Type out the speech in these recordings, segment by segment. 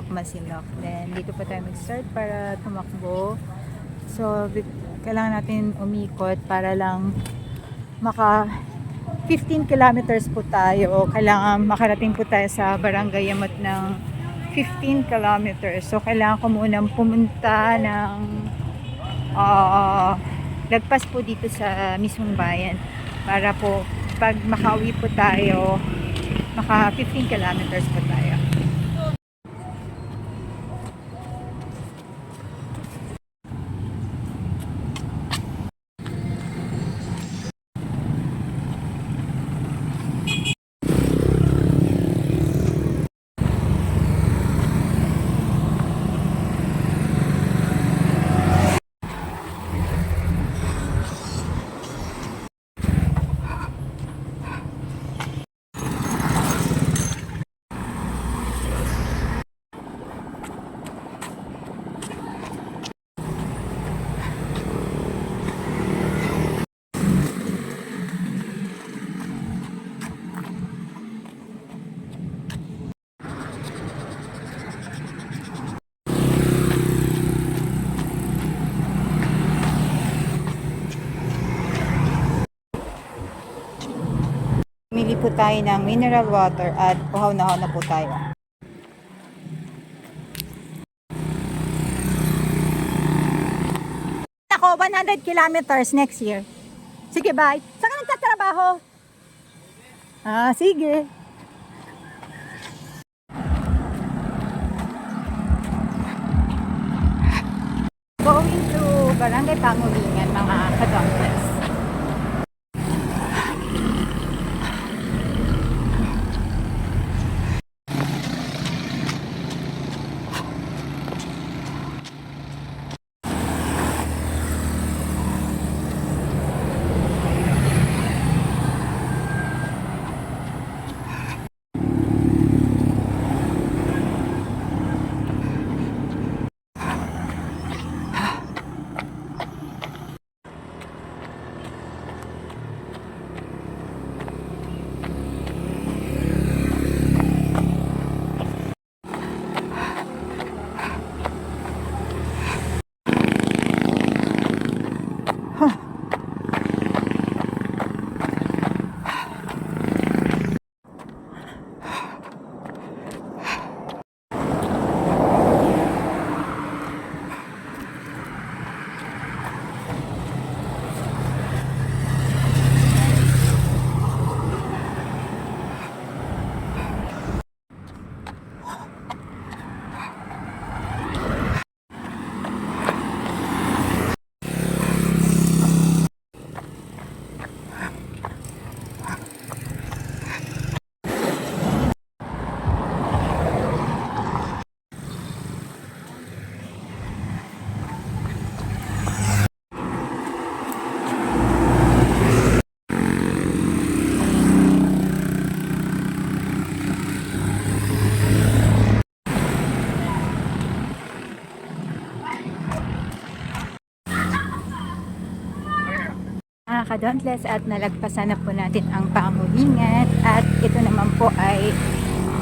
of Masinloc. Then, dito po tayo mag-start para tumakbo. So, kailangan natin umikot para lang maka 15 kilometers po tayo. Kailangan makarating po tayo sa Barangay Yamot ng 15 kilometers. So, kailangan ko munang pumunta ng ah, lagpas po dito sa mismong bayan para po pag makauwi po tayo, maka 15 kilometers po tayo. Po tayo ng mineral water at uhaw na uhaw na po tayo. Ako, 100 kilometers next year. Sige, bye. Saan ka nagtatrabaho? Ah, sige. Going to Barangay Pangulingan, mga kadongles. Mga ka-dauntless at nalagpasan na po natin ang pangulingan at ito naman po ay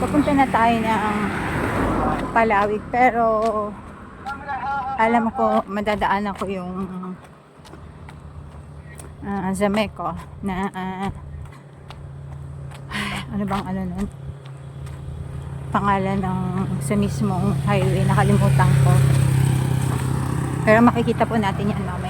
papunta na tayo ng Palawig pero alam ko madadaanan ko yung uh, Zameco na ah, ano bang ano nun? Pangalan ng sa mismong highway. Nakalimutan ko. Pero makikita po natin yan mamaya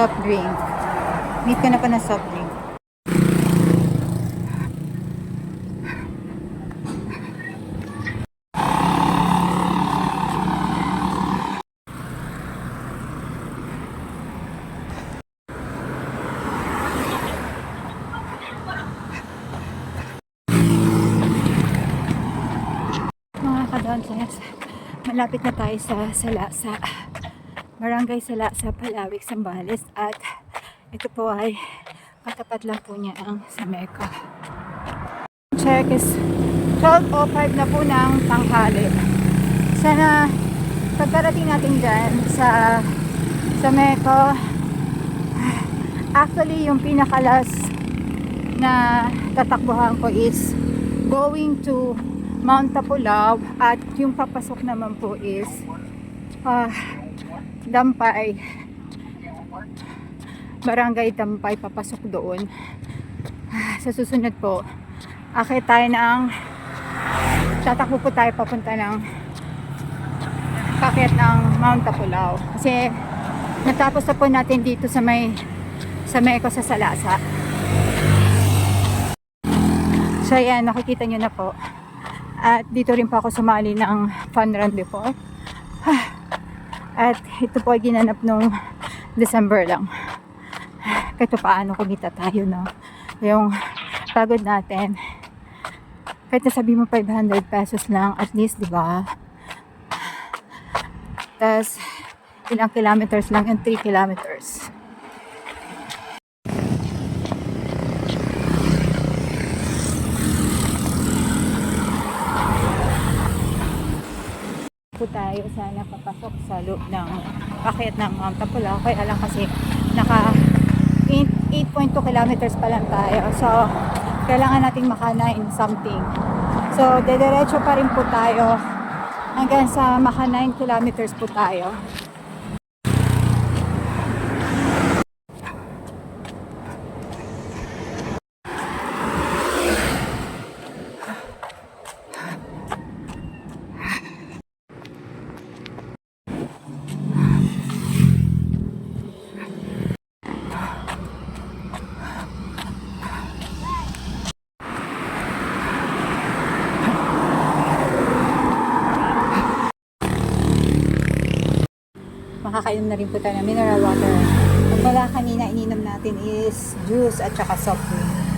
soft drink. Meet ka na pa ng soft drink. Mga kadonsens, malapit na tayo sa salasa. Barangay Salasa, Palawik, Sambales. At ito po ay katapat lang po niya ang Sameco. Check is 12.05 na po ng tanghali. Sana pagkarating natin dyan sa Sameco, actually yung pinakalas na tatakbuhan ko is going to Mount Tapulaw at yung papasok naman po is ah, Dampay Barangay Dampay papasok doon Ah, sa susunod po akit tayo ng tatakbo po tayo papunta ng paket ng Mount Tapulaw kasi natapos na po natin dito sa may sa Meco sa Salasa So ayan, nakikita nyo na po. At dito rin po ako sumali ng fun run before. At ito po ay ginanap nung December lang. Kahit pa paano kumita tayo, no? Yung pagod natin. Kahit nasabi mo 500 pesos lang, at least, di ba? Tapos, ilang kilometers lang, yung 3 kilometers. Po tayo sana papasok sa loob ng paket ng Mount Tapulaw. Kaya lang kasi naka 8.2 kilometers pa lang tayo. So, kailangan nating maka 9 something. So, dediretso pa rin po tayo hanggang sa maka 9 kilometers po tayo. Makakainom na rin po tayo ng mineral water. Ang wala kanina ininom natin is juice at saka soft drink.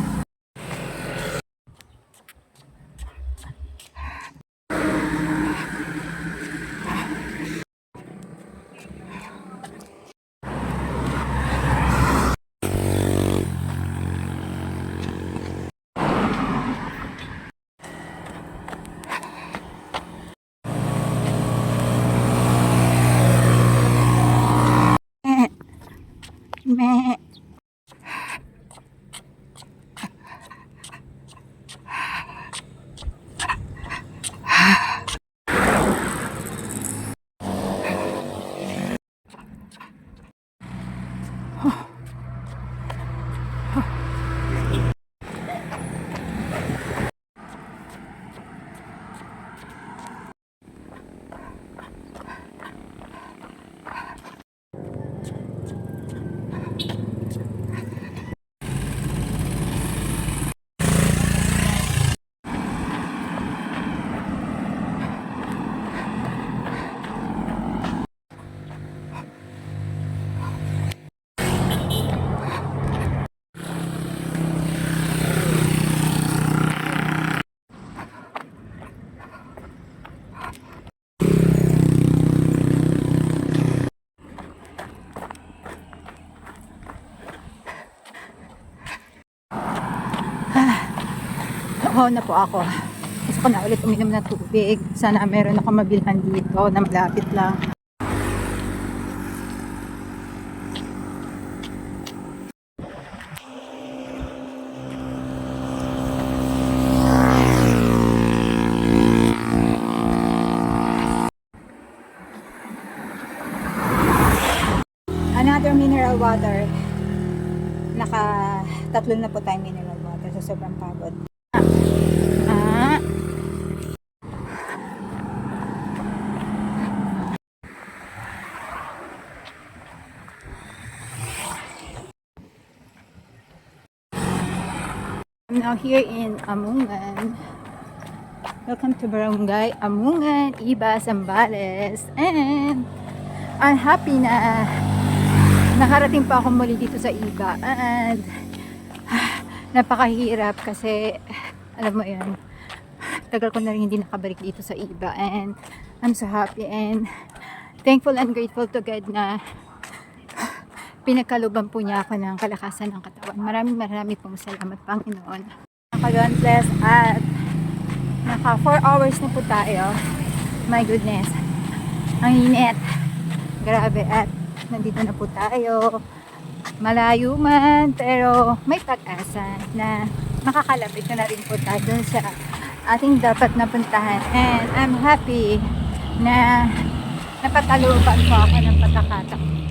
明。Oo na po ako. Gusto ko na ulit uminom ng tubig. Sana meron ako mabilhan dito na malapit lang. Another mineral water. Naka tatlo na po tayong mineral water sa sobrang pagod. Ah. I'm now here in Amungan. Welcome to Barangay Amungan, Iba, Zambales. And I'm happy na nakarating pa ako muli dito sa Iba. And napakahirap kasi alam mo yan tagal ko na rin hindi nakabalik dito sa iba and I'm so happy and thankful and grateful to God na pinagkaluban po niya ako ng kalakasan ng katawan. Maraming maraming pong salamat, Panginoon. Naka-God bless at naka 4 hours na po tayo. My goodness. Ang init. Grabe at nandito na po tayo. Malayo man, pero may pag-asa na makakalapit na, na rin po tayo sa ating dapat napuntahan. And I'm happy na napatalupan po ako ng pagkakataon.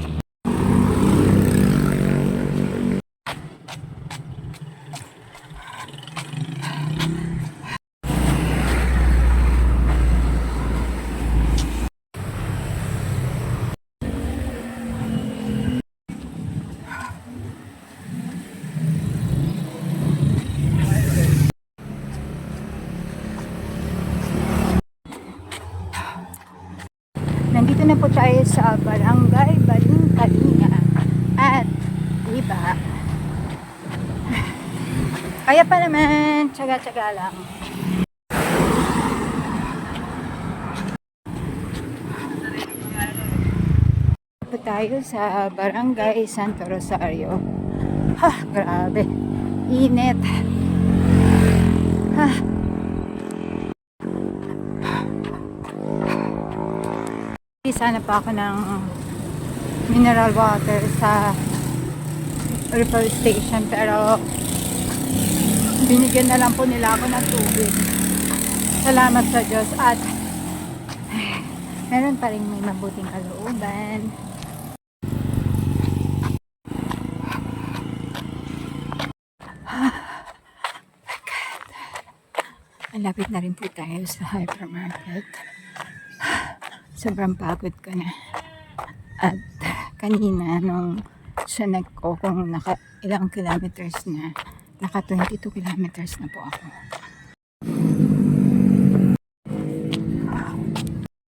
Nandito na po tayo sa Barangay Balingkalinga at iba. Kaya pa naman, tsaga-tsaga lang. po tayo sa Barangay Santo Rosario. Ha, grabe. Init. Ha. Sana pa ako ng mineral water sa refill station pero binigyan na lang po nila ako ng tubig. Salamat sa Diyos at meron pa rin may mabuting kalooban. Malapit na rin po tayo sa hypermarket. Sobrang pagod ko na. At kanina nung sinek ko kung naka ilang kilometers na, naka 22 kilometers na po ako.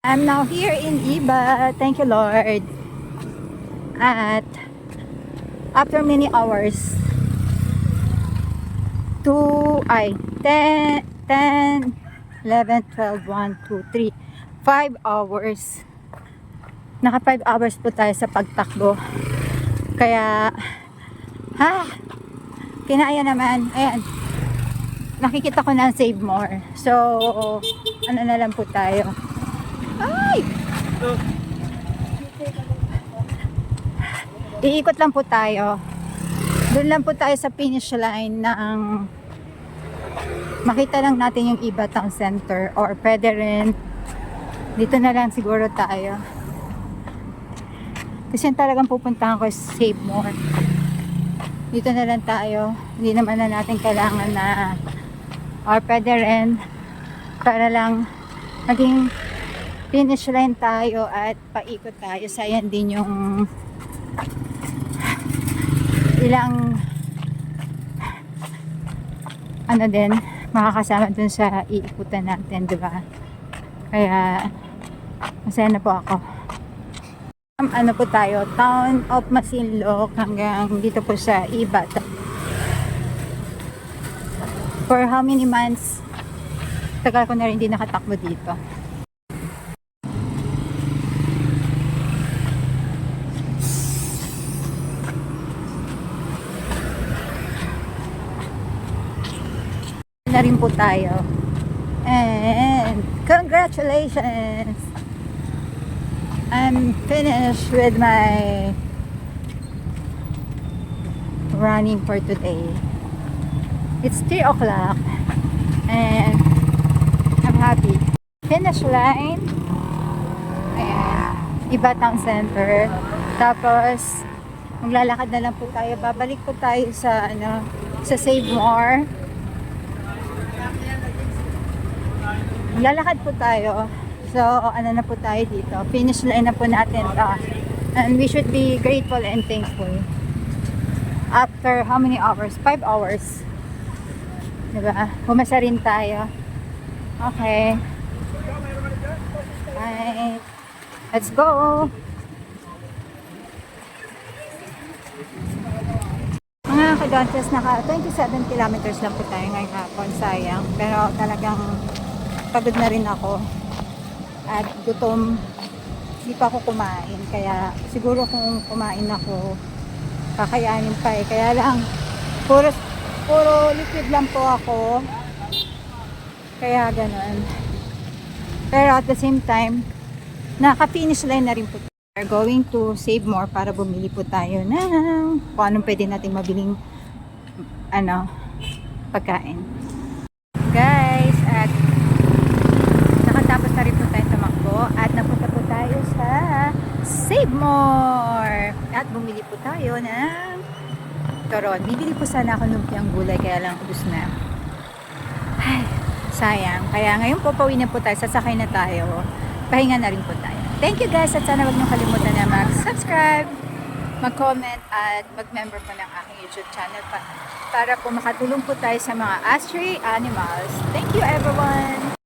I'm now here in Iba. Thank you, Lord. At after many hours, 2, ay, 10, 10, 11, 12, 1, 2, 3, 5 hours. Naka 5 hours po tayo sa pagtakbo. Kaya, ha, kinaya naman. Ayan, nakikita ko na save more. So, ano na lang po tayo. Ay! Iikot lang po tayo. Doon lang po tayo sa finish line ng makita lang natin yung Iba Town Center or pwede rin dito na lang siguro tayo. Kasi yung talagang pupuntahan ko is Save More. Dito na lang tayo. Hindi naman na natin kailangan na or pwede rin para lang maging finish line tayo at paikot tayo. Sayang din yung ilang ano din makakasama dun sa iikutan natin, di ba? Kaya masaya na po ako. Um, ano po tayo, Town of Masinloc hanggang dito po sa Ibat. For how many months? Tagal ko na rin hindi nakatakbo dito. na rin po tayo. And congratulations! I'm finished with my running for today. It's 3 o'clock and I'm happy. Finish line. Ayan. Iba Town Center. Tapos, maglalakad na lang po tayo. Babalik po tayo sa, ano, sa Save More. Lalakad po tayo. So, ano na po tayo dito. Finish line na po natin to. And we should be grateful and thankful. After how many hours? 5 hours. Diba? Pumasa rin tayo. Okay. Bye. Let's go! Mga kadontes, naka 27 kilometers lang po tayo ngayong hapon. Sayang. Pero talagang pagod na rin ako. At gutom. Hindi pa ako kumain. Kaya siguro kung kumain ako, kakayanin pa eh. Kaya lang, puro, puro liquid lang po ako. Kaya ganun. Pero at the same time, naka-finish line na rin po. Are going to save more para bumili po tayo ng kung anong pwede nating mabiling ano, pagkain. Guys, at nakatapos na rin po tayo tumakbo at napunta po tayo sa More! At bumili po tayo ng toron. Bibili po sana ako ng lumpiang gulay kaya lang ubus na. Ay, sayang. Kaya ngayon po pauwi na po tayo. Sasakay na tayo. Pahinga na rin po tayo. Thank you guys at sana wag niyo kalimutan na mag-subscribe, mag-comment at mag-member po ng aking YouTube channel pa para po makatulong po tayo sa mga astray animals. Thank you everyone!